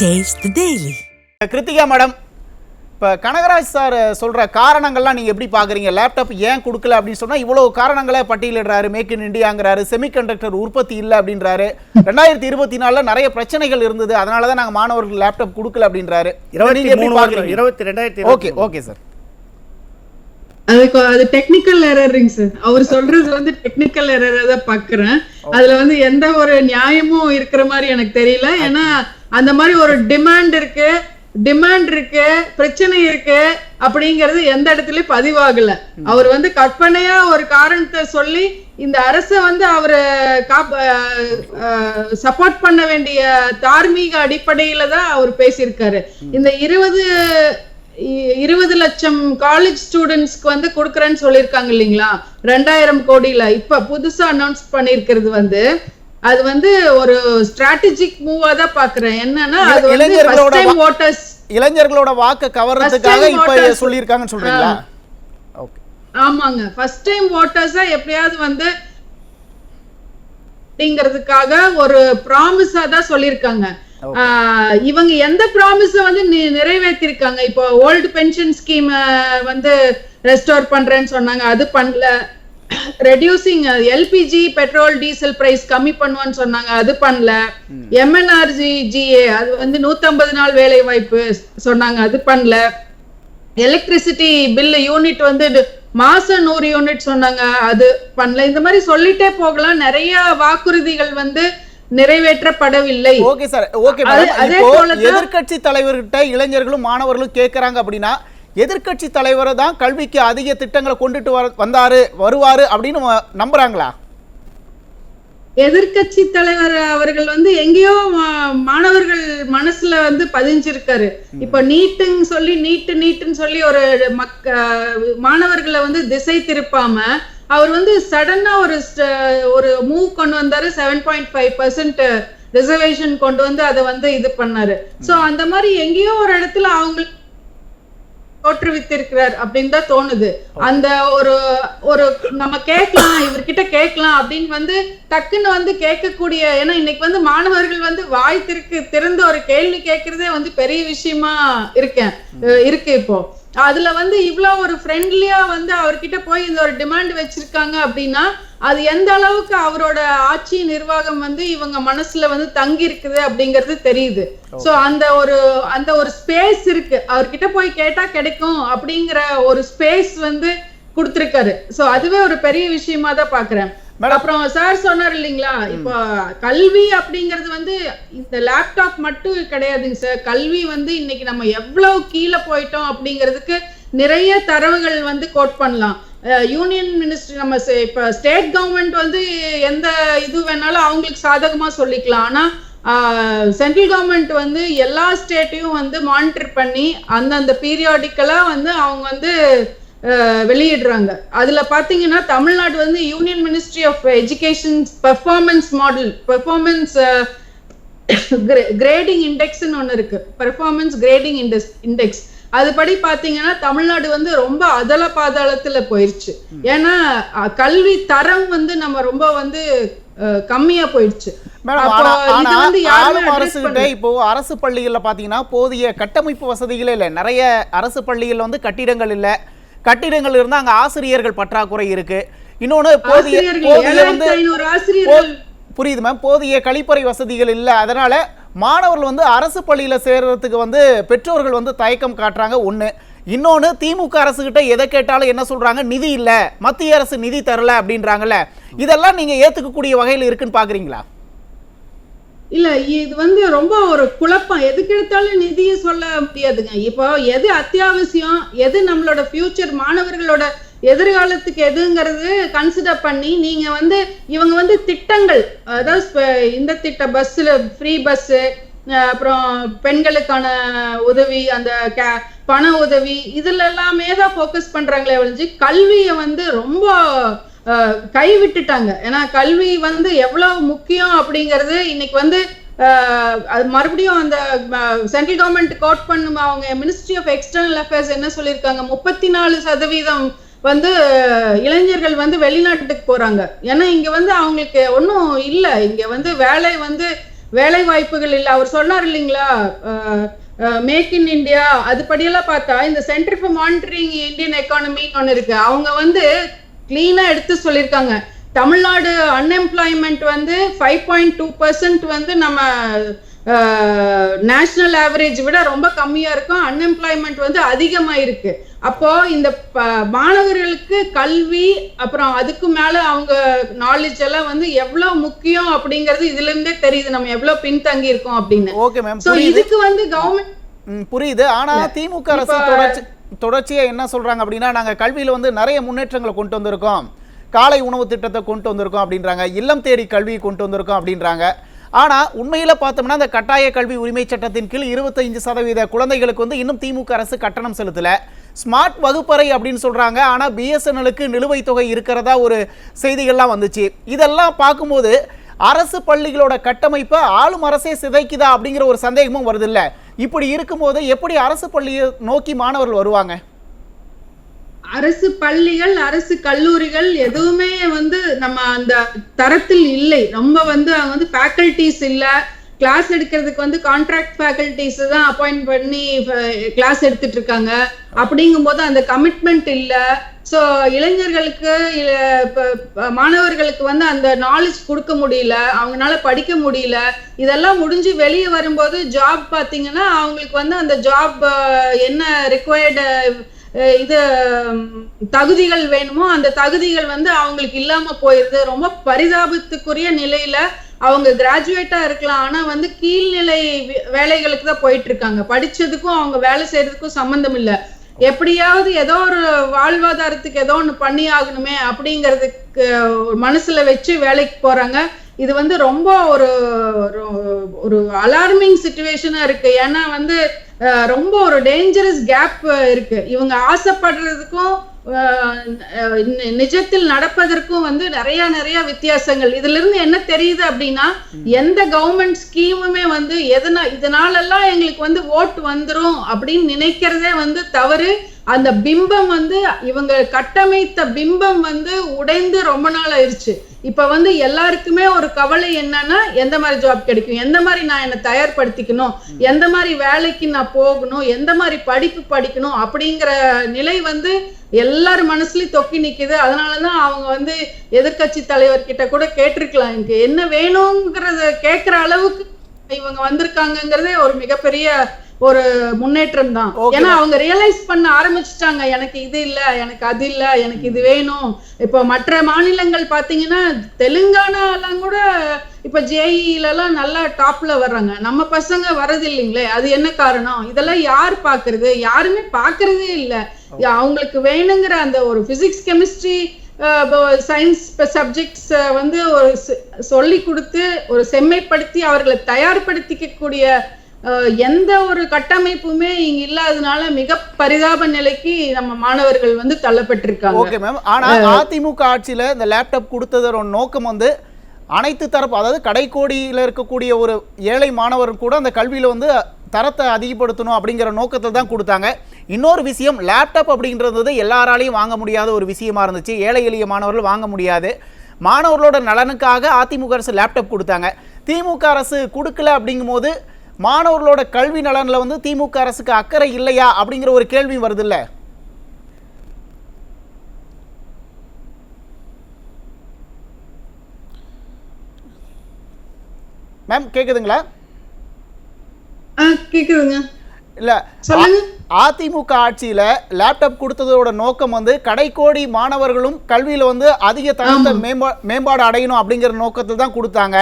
The Daily. Kiruthika madam இப்போ Kanagaraj sir சொல்கிற காரணங்கள்லாம் நீங்கள் எப்படி பார்க்குறீங்க லேப்டாப் ஏன் கொடுக்கல அப்படின்னு சொன்னால் இவ்வளோ காரணங்களை பட்டியலிடுறாரு மேக் இன் இந்தியாங்கிறாரு செமிகண்டக்டர் உற்பத்தி இல்லை அப்படின்றாரு. ரெண்டாயிரத்தி இருபத்தி நாலில் நிறைய பிரச்சனைகள் இருந்தது அதனால தான் நாங்கள் மாணவர்களுக்கு லேப்டாப் கொடுக்கல அப்படின்றாரு. இருபத்தி ரெண்டாயிரத்தி ஓகே ஓகே சார் அதுக்கு அது டெக்னிக்கல் எரரிங் சார் அவர் சொல்றது வந்து டெக்னிக்கல் எரரை தான் பாக்குறேன். அதுல வந்து எந்த ஒரு நியாயமும் இருக்கிற மாதிரி எனக்கு தெரியல. ஏன்னா அந்த மாதிரி ஒரு டிமாண்ட் இருக்கு டிமாண்ட் இருக்கு பிரச்சனை இருக்கு அப்படிங்கறது எந்த இடத்துலயும் பதிவாகல. அவர் வந்து கற்பனையா ஒரு காரணத்தை சொல்லி இந்த அரசை வந்து அவரு சப்போர்ட் பண்ண வேண்டிய தார்மீக அடிப்படையில தான் அவர் பேசியிருக்காரு. இந்த இருபது இ- இருபது லட்சம் காலேஜ் ஸ்டூடெண்ட்ஸ்க்கு வந்து கொடுக்குறேன்னு சொல்லியிருக்காங்க இல்லைங்களா? ரெண்டாயிரம் கோடியில. இப்ப புதுசா அனௌன்ஸ் பண்ணிருக்கிறது வந்து அது வந்து ஒரு ஸ்ட்ராட்டஜிக் மூவா தான் பாக்குறேன் என்னன்னா அது வந்து இளைஞர்களோட ஃபர்ஸ்ட் டைம் இளைஞர்களோட வாக்கை கவர்றதுக்காக இப்போ சொல்கிறீங்களா ஓகே. ஆமாங்க. ஃபர்ஸ்ட் டைம் ஓட்டர்ஸா எப்படியாவது வந்து அப்படிங்கிறதுக்காக ஒரு ப்ராமிஸா தான் சொல்லியிருக்காங்க. இவங்க எந்த ப்ராமிஸ வந்து நி- நிறைவேத்திருக்காங்க இப்போ ஓல்டு பென்ஷன் ஸ்கீம் வந்து ரெஸ்டோர் பண்றேன்னு சொன்னாங்க. அது பண்ணல. Reducing LPG petrol diesel price கம்மி பண்ணுவான்னு சொன்னாங்க. அது பண்ணல. எம்என்ஆர்ஜி ஜிஏ அது வந்து 150 நாள் வேலை வாய்ப்பு சொன்னாங்க. அது பண்ணல. எலக்ட்ரிசிட்டி பில் யூனிட் வந்து மாசம் நூறு யூனிட் சொன்னாங்க. அது பண்ணல. இந்த மாதிரி சொல்லிட்டே போகலாம். நிறைய வாக்குறுதிகள் வந்து நிறைவேற்றப்படவில்லை. Okay sir. ஓகே அது- போலதான் எதிர்க்கட்சி தலைவர்கிட்ட இளைஞர்களும் மாணவர்களும் கேட்கறாங்க அப்படின்னா எதிர்க்கட்சி தலைவர் தான் கல்விக்கு அதிக திட்டங்களை கொண்டுட்டு வர வந்தாரு வருவாரு அப்படின்னு நம்புறாங்களா? எதிர்க்கட்சி தலைவர் அவர்கள் வந்து எங்கேயோ மாணவர்கள் மனசுல வந்து பதிஞ்சிருக்காரு. இப்ப நீட்டுன்னு சொல்லி நீட்டு நீட்டுன்னு சொல்லி ஒரு மக்க மாணவர்களை வந்து திசை திருப்பாம அவர் வந்து சடனா ஒரு ஒரு மூவ் கொண்டு வந்தாரு. Seven point five percent reservation கொண்டு வந்து அதை வந்து இது பண்ணாரு. சோ அந்த மாதிரி எங்கேயோ ஒரு இடத்துல அவங்களுக்கு தோற்றுவித்திருக்கிறார் அப்படின்னு தான் தோணுது. அந்த ஒரு ஒரு நம்ம கேட்கலாம் இவர்கிட்ட கேட்கலாம் அப்படின்னு வந்து டக்குன்னு வந்து கேட்கக்கூடிய ஏன்னா இன்னைக்கு வந்து மாணவர்கள் வந்து வாய் திருக்கு திறந்து ஒரு கேள்வி கேட்கறதே வந்து பெரிய விஷயமா இருக்கேன். இருக்கு இப்போ. அதுல வந்து இவ்வளவு ஒரு ஃப்ரெண்ட்லியா வந்து அவர்கிட்ட போய் இந்த ஒரு டிமாண்ட் வச்சிருக்காங்க அப்படின்னா அது எந்த அளவுக்கு அவரோட ஆட்சி நிர்வாகம் வந்து இவங்க மனசுல வந்து தங்கி இருக்குது அப்படிங்கிறது தெரியுது. சோ அந்த ஒரு அந்த ஒரு ஸ்பேஸ் இருக்கு. அவர்கிட்ட போய் கேட்டா கிடைக்கும் அப்படிங்கிற ஒரு ஸ்பேஸ் வந்து கொடுத்திருக்காரு. சோ அதுவே ஒரு பெரிய விஷயமா தான் பாக்குறேன். அப்புறம் சார் சொன்னார் இல்லைங்களா? இப்போ கல்வி அப்படிங்கிறது வந்து இந்த லேப்டாப் மட்டும் கிடையாதுங்க சார் கல்வி வந்து இன்னைக்கு நம்ம எவ்வளவு கீழே போயிட்டோம் அப்படிங்கிறதுக்கு நிறைய தரவுகள் வந்து கோட் பண்ணலாம். யூனியன் மினிஸ்ட்ரி நம்ம இப்ப ஸ்டேட் கவர்மெண்ட் வந்து எந்த இது வேணாலும் அவங்களுக்கு சாதகமா சொல்லிக்கலாம். ஆனா சென்ட்ரல் கவர்மெண்ட் வந்து எல்லா ஸ்டேட்டையும் வந்து மானிட்டர் பண்ணி அந்தந்த பீரியாடிக்கலா வந்து அவங்க வந்து வெளியிடுறாங்க. அதுல பாத்தீங்கன்னா தமிழ்நாடு வந்து union ministry of education performance model performance grading இண்டெக்ஸ்னு ஒண்ணு இருக்கு. பெர்ஃபார்மன்ஸ் கிரேடிங் இண்டெக்ஸ் இண்டெக்ஸ் அதுபடி பாத்தீங்கன்னா தமிழ்நாடு வந்து ரொம்ப அதல பாதாளத்துல போயிருச்சு. ஏன்னா கல்வி தரம் வந்து நம்ம ரொம்ப வந்து கம்மியா போயிடுச்சு மேடம் அப்போ ஆனா இது ஆனா வந்து யாருமே ஆளும் address அரசு கிட்ட பண்ணல. இப்போ அரசு பள்ளிகள்ல பாத்தீங்கன்னா போதிய கட்டமைப்பு வசதிகளே இல்லை. நிறைய அரசு பள்ளிகள்ல வந்து கட்டிடங்கள் இல்ல. கட்டிடங்கள் இருந்தா அங்க ஆசிரியர்கள் பற்றாக்குறை இருக்கு. இன்னொன்னு போதிய போதிய வந்து புரியுது மேம் போதிய கழிப்பறை வசதிகள் இல்லை. அதனால மாணவர்கள் வந்து அரசு பள்ளியில சேர்றதுக்கு வந்து பெற்றோர்கள் வந்து தயக்கம் காட்டுறாங்க. ஒண்ணு. இன்னொன்னு திமுக அரசு கிட்ட எதை கேட்டாலும் என்ன சொல்றாங்க? நிதி இல்ல. மத்திய அரசு நிதி தரல அப்படின்றாங்கல்ல. இதெல்லாம் நீங்க ஏத்துக்கக்கூடிய வகையில் இருக்குன்னு பாக்குறீங்களா? இல்ல இது வந்து ரொம்ப ஒரு குழப்பம். எதுக்கு எடுத்தாலும் நிதியை சொல்ல முடியாதுங்க. இப்போ எது அத்தியாவசியம்? எது நம்மளோட ஃபியூச்சர் மாணவர்களோட எதிர்காலத்துக்கு எதுங்கிறது கன்சிடர் பண்ணி நீங்க வந்து இவங்க வந்து திட்டங்கள். அதாவது இந்த திட்ட பஸ்ல ஃப்ரீ பஸ் அப்புறம் பெண்களுக்கான உதவி அந்த பண உதவி இதுல எல்லாமே தான் ஃபோக்கஸ் பண்றாங்களே ஒழிஞ்சு கல்வியை வந்து ரொம்ப கைவிட்டுட்டாங்க. கை விட்டுட்டாங்க ஏன்னா கல்வி வந்து எவ்வளவு முக்கியம் அப்படிங்கிறது இன்னைக்கு வந்து அது மறுபடியும் அந்த சென்ட்ரல் கவர்மெண்ட் கோட் பண்ணும் அவங்க மினிஸ்ட்ரி ஆஃப் எக்ஸ்டர்னல் அஃபேர்ஸ் என்ன சொல்லியிருக்காங்க? முப்பத்தி நாலு சதவீதம் வந்து இளைஞர்கள் வந்து வெளிநாட்டுக்கு போறாங்க. ஏன்னா இங்க வந்து அவங்களுக்கு ஒன்றும் இல்லை. இங்க வந்து வேலை வந்து வேலை வாய்ப்புகள் இல்லை. அவர் சொன்னார் இல்லைங்களா? மேக் இன் இந்தியா அதுபடியெல்லாம் பார்த்தா இந்த சென்டர் ஃபார் மானிட்டரிங் இந்தியன் எக்கானமின்னு ஒன்று இருக்கு. அவங்க வந்து கிளீனா எடுத்து சொல்லியிருக்காங்க. தமிழ்நாடு அன்எம்ப்ளாய்மெண்ட் வந்து ஃபைவ் பாயிண்ட் டூ பர்சன்ட் வந்து நம்ம நேஷனல் ஆவரேஜ் விட ரொம்ப கம்மியா இருக்கும். அன்எம்ப்ளாய்மெண்ட் வந்து அதிகமா இருக்கு அப்போ இந்த மாணவர்களுக்கு கல்வி அப்புறம் அதுக்கு மேல அவங்க நாலேஜ் எல்லாம் வந்து எவ்வளவு முக்கியம் அப்படிங்கிறது இதுல இருந்தே தெரியுது. நம்ம எவ்வளவு பின்தங்கி இருக்கோம் அப்படின்னு. ஓகே மேம் இதுக்கு வந்து கவர்மெண்ட் புரியுது. ஆனா திமுக அரசு தொடர்ச்சி தொடர்ச்சியாக என்ன சொல்கிறாங்க அப்படின்னா நாங்கள் கல்வியில் வந்து நிறைய முன்னேற்றங்களை கொண்டு வந்திருக்கோம். காலை உணவு திட்டத்தை கொண்டு வந்திருக்கோம் அப்படின்றாங்க. இல்லம் தேடி கல்வியை கொண்டு வந்திருக்கோம் அப்படின்றாங்க. ஆனால் உண்மையில் பார்த்தோம்னா அந்த கட்டாய கல்வி உரிமை சட்டத்தின் கீழ் இருபத்தைந்து சதவீத குழந்தைகளுக்கு வந்து இன்னும் திமுக அரசு கட்டணம் செலுத்தல. ஸ்மார்ட் வகுப்பறை அப்படின்னு சொல்கிறாங்க ஆனால் பிஎஸ்என்எலுக்கு நிலுவைத் தொகை இருக்கிறதா ஒரு செய்திகள்லாம் வந்துச்சு. இதெல்லாம் பார்க்கும்போது அரசு பள்ளிகளோட கட்டமைப்பை ஆளும் அரசே சிதைக்குதா அப்படிங்கிற ஒரு சந்தேகமும் வருது இல்லை இப்படி இருக்கும்போது எப்படி அரசு பள்ளியை நோக்கி மாணவர்கள் வருவாங்க? அரசு பள்ளிகள் அரசு கல்லூரிகள் எதுவுமே வந்து நம்ம அந்த தரத்தில் இல்லை. ரொம்ப வந்து அவங்க வந்து ஃபேக்கல்டிஸ் இல்லை. கிளாஸ் எடுக்கிறதுக்கு வந்து கான்ட்ராக்ட் ஃபேக்கல்டிஸ் தான் அப்பாயிண்ட் பண்ணி கிளாஸ் எடுத்துட்டு இருக்காங்க அப்படிங்கும்போது அந்த கமிட்மெண்ட் இல்ல. ஸோ இளைஞர்களுக்கு மாணவர்களுக்கு வந்து அந்த நாலேஜ் கொடுக்க முடியல. அவங்களால படிக்க முடியல. இதெல்லாம் முடிஞ்சு வெளியே வரும்போது ஜாப் பார்த்தீங்கன்னா அவங்களுக்கு வந்து அந்த ஜாப் என்ன ரிக்வயர்டு இது தகுதிகள் வேணுமோ அந்த தகுதிகள் வந்து அவங்களுக்கு இல்லாம போயிருது. ரொம்ப பரிதாபத்துக்குரிய நிலையில அவங்க கிராஜுவேட்டா இருக்கலாம். ஆனா வந்து கீழ்நிலை வேலைகளுக்கு தான் போயிட்டு இருக்காங்க படிச்சதுக்கும் அவங்க வேலை செய்யறதுக்கும் சம்பந்தம் இல்ல. எப்படியாவது ஏதோ ஒரு வாழ்வாதாரத்துக்கு ஏதோ ஒன்று பண்ணி ஆகணுமே அப்படிங்கிறதுக்கு மனசுல வச்சு வேலைக்கு போறாங்க. இது வந்து ரொம்ப ஒரு ஒரு- அலார்மிங் சுச்சுவேஷனா இருக்கு. ஏன்னா வந்து ரொம்ப ஒரு டேஞ்சரஸ் கேப் இருக்கு. இவங்க ஆசைப்படுறதுக்கும் நிஜத்தில் நடப்பதற்கும் வந்து நிறைய நிறைய வித்தியாசங்கள். இதுல இருந்து என்ன தெரியுது அப்படின்னா எந்த கவர்மெண்ட் ஸ்கீமுமே வந்து எதனா இதனாலெல்லாம் எங்களுக்கு வந்து ஓட்டு வந்துரும் அப்படின்னு நினைக்கிறதே வந்து தவறு. அந்த பிம்பம் வந்து இவங்க கட்டமைத்த பிம்பம் வந்து உடைந்து ரொம்ப நாள் ஆயிருச்சு. இப்ப வந்து எல்லாருக்குமே ஒரு கவலை என்னன்னா எந்த மாதிரி ஜாப் கிடைக்கும்? எந்த மாதிரி நான் என்னை தயார்படுத்திக்கணும்? எந்த மாதிரி வேலைக்கு நான் போகணும்? எந்த மாதிரி படிப்பு படிக்கணும்? அப்படிங்கிற நிலை வந்து எல்லார் மனசுலயும் தொக்கி நிக்குது. அதனாலதான் அவங்க வந்து எதிர்க்கட்சி தலைவர்கிட்ட கூட கேட்டிருக்கலாம். எனக்கு என்ன வேணுங்கிறத கேட்கிற அளவுக்கு இவங்க வந்திருக்காங்கங்கிறதே ஒரு மிகப்பெரிய ஒரு முன்னேற்றம் தான். ஏன்னா அவங்க ரியலைஸ் பண்ண ஆரம்பிச்சுட்டாங்க. எனக்கு இது இல்ல எனக்கு அது இல்ல எனக்கு இது வேணும். இப்போ மற்ற மாநிலங்கள் பாத்தீங்கன்னா தெலுங்கானா எல்லாம் கூட இப்ப ஜேஇல எல்லாம் நல்லா டாப்ல வர்றாங்க. நம்ம பசங்க வரது இல்லைங்களே அது என்ன காரணம்? இதெல்லாம் யார் பாக்குறது? யாருமே பாக்குறதே இல்ல. அவங்களுக்கு வேணுங்கிற அந்த ஒரு பிசிக்ஸ் கெமிஸ்ட்ரி சயின்ஸ் சப்ஜெக்ட்ஸ் வந்து ஒரு சொல்லி கொடுத்து ஒரு செம்மைப்படுத்தி அவர்களை தயார்படுத்திக்கக்கூடிய அஹ், எந்த ஒரு கட்டமைப்புமே இங்க இல்லாதனால மிக பரிதாப நிலைக்கு நம்ம மாணவர்கள் வந்து தள்ளப்பட்டிருக்காங்க. ஓகே மேம் ஆனா அதிமுக ஆட்சியில இந்த லேப்டாப் கொடுத்ததோட நோக்கம் வந்து அனைத்து தரப்பு அதாவது கடைக்கோடியில் இருக்கக்கூடிய ஒரு ஏழை மாணவர் கூட அந்த கல்வியில வந்து தரத்தை அதிகப்படுத்தணும் அப்படிங்கிற நோக்கத்தில் தான் கொடுத்தாங்க. இன்னொரு விஷயம் லேப்டாப் அப்படின்றது எல்லாராலையும் வாங்க முடியாத ஒரு விஷயமா இருந்துச்சு. ஏழை எளிய மாணவர்கள் வாங்க முடியாது. மாணவர்களோட நலனுக்காக அதிமுக அரசு லேப்டாப் கொடுத்தாங்க. திமுக அரசு கொடுக்கல அப்படிங்கும்போது மாணவர்களோட கல்வி நலன்ல வந்து திமுக அரசுக்கு அக்கறை இல்லையா அப்படிங்கிற ஒரு கேள்வி வருது இல்ல மேம் கேக்குதுங்களா கேக்குதுங்க. இல்ல அதிமுக ஆட்சியில லேப்டாப் கொடுத்ததோட நோக்கம் வந்து கடைக்கோடி மாணவர்களும் கல்வியில வந்து அதிக தரத்தை மேம்பா மேம்பாடு அடையணும் அப்படிங்கிற நோக்கத்தில் தான் கொடுத்தாங்க.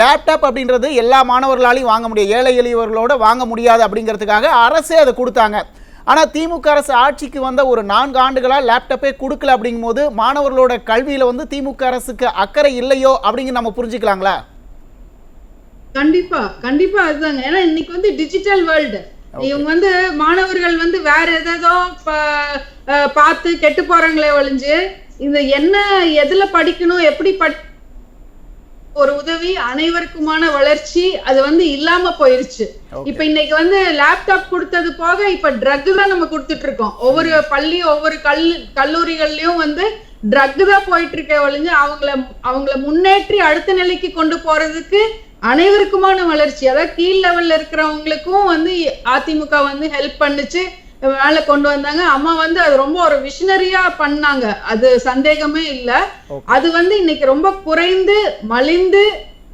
லேப்டாப் அப்படின்றது எல்லா மாணவர்களாலையும் வாங்க முடியும். ஏழை எளியவர்களோட வாங்க முடியாது அப்படிங்கிறதுக்காக அரசே அதை கொடுத்தாங்க. ஆனா திமுக அரசு ஆட்சிக்கு வந்த ஒரு நான்கு ஆண்டுகளா லேப்டாப்பே கொடுக்கல அப்படிங்கும்போது மாணவர்களோட கல்வியில வந்து திமுக அரசுக்கு அக்கறை இல்லையோ அப்படிங்கிற நம்ம புரிஞ்சுக்கலாங்களா? கண்டிப்பா கண்டிப்பா அதுதாங்க. ஏன்னா இன்னைக்கு வந்து டிஜிட்டல் வேர்ல்டு இவங்க வந்து மாணவர்கள் வந்து வேற அஹ் பார்த்து கெட்டு போறாங்களே ஒழிஞ்சு இந்த என்ன எதுல படிக்கணும் எப்படி படி ஒரு உதவி அனைவருக்குமான வளர்ச்சி அது வந்து இல்லாம போயிருச்சு. இப்ப இன்னைக்கு வந்து லேப்டாப் கொடுத்தது போக இப்ப ட்ரக் தான் நம்ம கொடுத்துட்டு இருக்கோம். ஒவ்வொரு பள்ளி ஒவ்வொரு கல் கல்லூரிகள்லயும் வந்து ட்ரக் தான் போயிட்டு இருக்க ஒழிஞ்சு அவங்கள அவங்கள முன்னேற்றி அடுத்த நிலைக்கு கொண்டு போறதுக்கு அனைவருக்குமான வளர்ச்சி. அதாவது கீழ் லெவல்ல இருக்கிறவங்களுக்கும் வந்து அதிமுக வந்து ஹெல்ப் பண்ணுச்சு. மேல கொண்டு வந்தாங்க. அம்மா வந்து அது ரொம்ப ஒரு விஷனரியா பண்ணாங்க. அது சந்தேகமே இல்ல. அது வந்து இன்னைக்கு ரொம்ப குறைந்து மலிந்து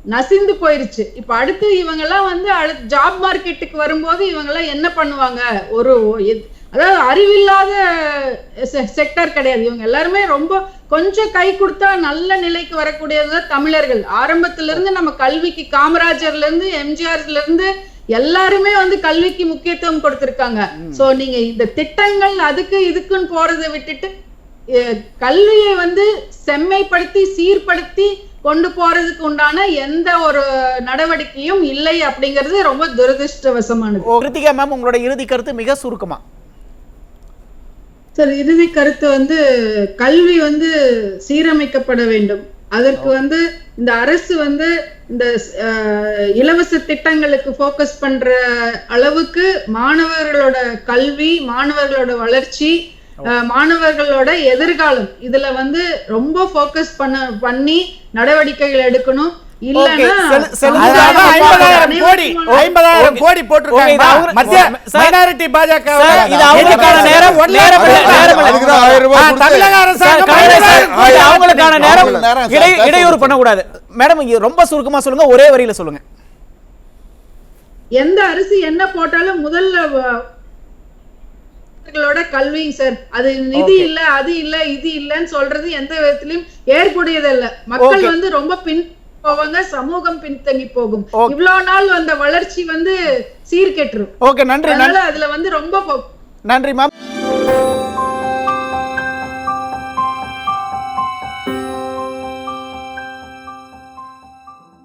நசிந்து போயிருச்சு. இப்ப அடுத்து இவங்க எல்லாம் வந்து அடுத்து ஜாப் மார்க்கெட்டுக்கு வரும்போது இவங்க எல்லாம் என்ன பண்ணுவாங்க? ஒரு அதாவது அறிவில்லாத செக்டர் கிடையாது. இவங்க எல்லாருமே ரொம்ப கொஞ்சம் கை கொடுத்தா நல்ல நிலைக்கு வரக்கூடியது தமிழர்கள். ஆரம்பத்துல இருந்து நம்ம கல்விக்கு காமராஜர்ல இருந்து எம்ஜிஆர்ல இருந்து எல்லாருமே வந்து கல்விக்கு முக்கியத்துவம் கொடுத்திருக்காங்க. சோ நீங்க இந்த திட்டங்கள் அதுக்கு இதுக்குன்னு போறதை விட்டுட்டு கல்வியை வந்து செம்மைப்படுத்தி சீர்படுத்தி கொண்டு போறதுக்கு உண்டான எந்த ஒரு நடவடிக்கையும் இல்லை அப்படிங்கிறது ரொம்ப துரதிருஷ்டவசமானது. கிருத்திகா மேம் உங்களோட இறுதி கருத்து மிக சுருக்கமா? சார் இறுதி கருத்து வந்து கல்வி வந்து சீரமைக்கப்பட வேண்டும். அதற்கு வந்து இந்த அரசு வந்து இந்த இலவச திட்டங்களுக்கு ஃபோக்கஸ் பண்ற அளவுக்கு மாணவர்களோட கல்வி மாணவர்களோட வளர்ச்சி அஹ், மாணவர்களோட எதிர்காலம். இதுல வந்து ரொம்ப ஃபோக்கஸ் பண்ண பண்ணி நடவடிக்கைகள் எடுக்கணும். கோடி போட்டிருக்காங்க. மத்திய மைனாரிட்டி பாஜக தமிழக அரசாங்கம் அவங்களுக்கான நேரம். இடையூறு. பண்ணக்கூடாது. மேடம் இங்க ரொம்ப சுருக்கமா சொல்லுங்க ஒரே வரியில சொல்லுங்க. எந்த அரிசி என்ன போட்டாலும் முதல்ல வ- மாணவர்களோட கல்வி சார் அது நிதி இல்ல அது இல்ல இது இல்லன்னு சொல்றது எந்த விதத்திலயும் ஏற்புடையதல்ல. மக்கள். வந்து ரொம்ப பின் போவாங்க சமூகம் பின்தங்கி போகும். இவ்வளவு நாள் வந்த வளர்ச்சி வந்து சீர்கெட்டுரும். ஓகே நன்றி அதுல வந்து ரொம்ப நன்றி மேம்